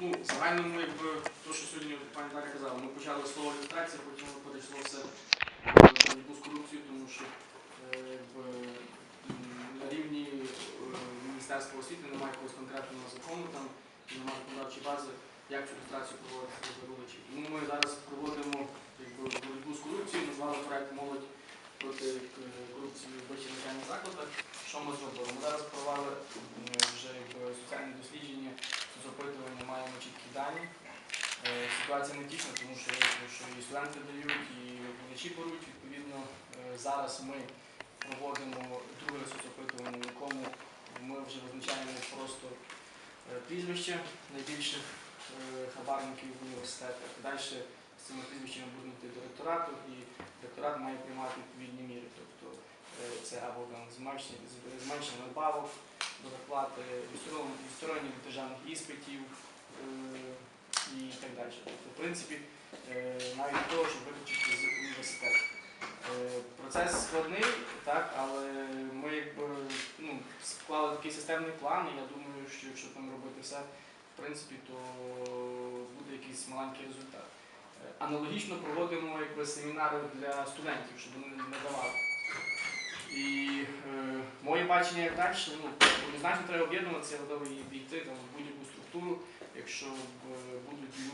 Ну, в загальному, якби, то, що сьогодні пані Дар'я казала, ми почали з слова ілюстрація, потім перейшло все в боротьбу з корупцією, тому що е, якби, на рівні е, Міністерства освіти немає якогось конкретного закону, там немає законодавчої бази, як цю ілюстрацію проводити для родичів. Тому ми зараз проводимо боротьбу з корупцією, назвали проект молодь проти е, корупції в вищих навчальних закладах. Що ми зробили? Ми зараз провели вже якби, соціальні дослідження чіткі. Е, Ситуація не тішна, тому що, що і студенти дають, і викладачі беруть. Відповідно, е, зараз ми проводимо друге соцопитування, в якому ми вже визначаємо просто е, прізвище найбільших хабарників в університетах. Далі з цими прізвищами будемо йти до ректорату, і ректорат має приймати відповідні міри. Тобто це або там зменшення, надбавок до відсторонення відсторонення від державних іспитів е, і так далі. Тобто, в принципі, е, навіть до того, щоб виключити з університету. Е, Процес складний, так, але ми якби ну, склали такий системний план, і я думаю, що якщо там робити все, в принципі, то буде якийсь маленький результат. Е, Аналогічно проводимо якби, семінари для студентів, щоб вони не давали. І е, моє бачення як далі, ну, однозначно треба об'єднуватися, я готовий війти в будь-яку структуру, якщо е, будуть люди.